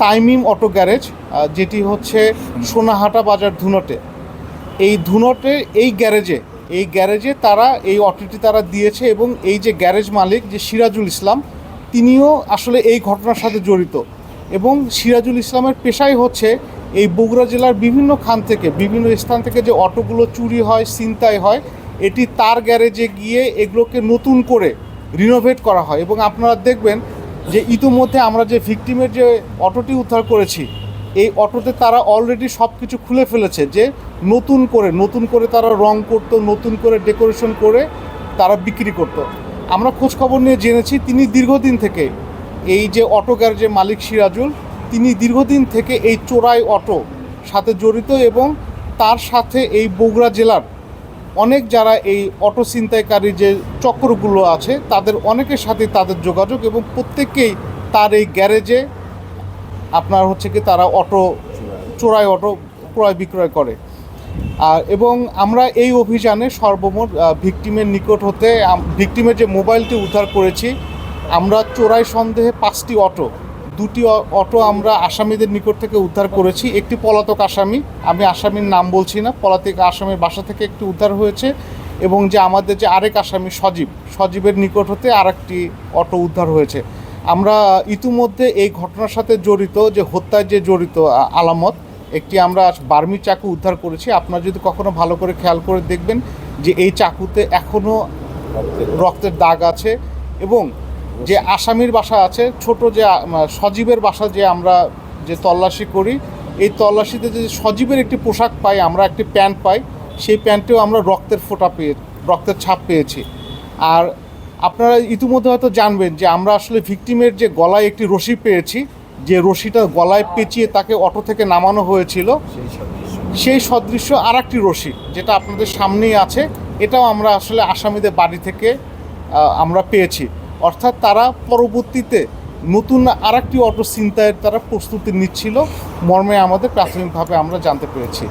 তাইমিম auto garage যেটি হচ্ছে সোনাহাটা বাজার ধুনটে। এই ধুনটে, এই গ্যারেজে এই গ্যারেজে তারা, এই অটোটি তারা দিয়েছে এবং এই যে গ্যারেজ মালিক, যে সিরাজুল ইসলাম, তিনিও আসলে এই ঘটনার সাথে জড়িত। এবং সিরাজুল ইসলামের পেশাই হচ্ছে এই বগুড়া জেলার বিভিন্ন খান থেকে, বিভিন্ন স্থান থেকে যে অটোগুলো চুরি হয়, ছিনতাই হয়, এটি তার গ্যারেজে গিয়ে এগুলোকে নতুন করে রিনোভেট করা হয়। এবং আপনারা দেখবেন যে ইতিমধ্যে আমরা যে ভিকটিমের যে অটোটি উদ্ধার করেছি, এই অটোতে তারা অলরেডি সব কিছু খুলে ফেলেছে যে নতুন করে নতুন করে তারা রং করতো, নতুন করে ডেকোরেশন করে তারা বিক্রি করতো। আমরা খোঁজ খবর নিয়ে জেনেছি, তিনি দীর্ঘদিন থেকে এই যে অটো গ্যারেজের মালিক সিরাজুল, তিনি দীর্ঘদিন থেকে এই চোরাই অটো সাথে জড়িত এবং তার সাথে এই বগুড়া জেলার অনেক যারা এই অটো ছিনতাইকারী যে চক্রগুলো আছে, তাদের অনেকের সাথে তাদের যোগাযোগ এবং প্রত্যেককেই তার এই গ্যারেজে আপনার হচ্ছে কি তারা অটো, চোরাই অটো ক্রয় বিক্রয় করে। আর এবং আমরা এই অভিযানে সর্বমোট ভিকটিমের নিকট হতে ভিকটিমের যে মোবাইলটি উদ্ধার করেছি, আমরা চোরাই সন্দেহে পাঁচটি অটো দুটি অটো আমরা আসামিদের নিকট থেকে উদ্ধার করেছি। একটি পলাতক আসামি, আমি আসামির নাম বলছি না, পলাতক আসামির বাসা থেকে একটি উদ্ধার হয়েছে এবং যে আমাদের যে আরেক আসামি সজীব, সজীবের নিকট হতে আরেকটি অটো উদ্ধার হয়েছে। আমরা ইতিমধ্যে এই ঘটনার সাথে জড়িত, যে হত্যায় যে জড়িত আলামত, একটি আমরা বার্মি চাকু উদ্ধার করেছি। আপনারা যদি কখনো ভালো করে খেয়াল করে দেখবেন যে এই চাকুতে এখনও রক্তের দাগ আছে এবং যে আসামির বাসা আছে, ছোট যে সজীবের বাসা যে আমরা যে তল্লাশি করি, এই তল্লাশিতে যে সজীবের একটি পোশাক পাই, আমরা একটি প্যান্ট পাই, সেই প্যান্টেও আমরা রক্তের ফোঁটা পেয়ে, রক্তের ছাপ পেয়েছি। আর আপনারা ইতিমধ্যে হয়তো জানবেন যে আমরা আসলে ভিকটিমের যে গলায় একটি রশি পেয়েছি, যে রশিটা গলায় পেঁচিয়ে তাকে অটো থেকে নামানো হয়েছিল, সেই সদৃশ্য আর একটি রশি, যেটা আপনাদের সামনেই আছে, এটাও আমরা আসলে আসামিদের বাড়ি থেকে আমরা পেয়েছি। অর্থাৎ তারা পরবর্তীতে নতুন আর একটি অটো ছিনতাইয়ের তারা প্রস্তুতি নিচ্ছিল। মর্মে আমাদের প্রাথমিকভাবে আমরা জানতে পেরেছি।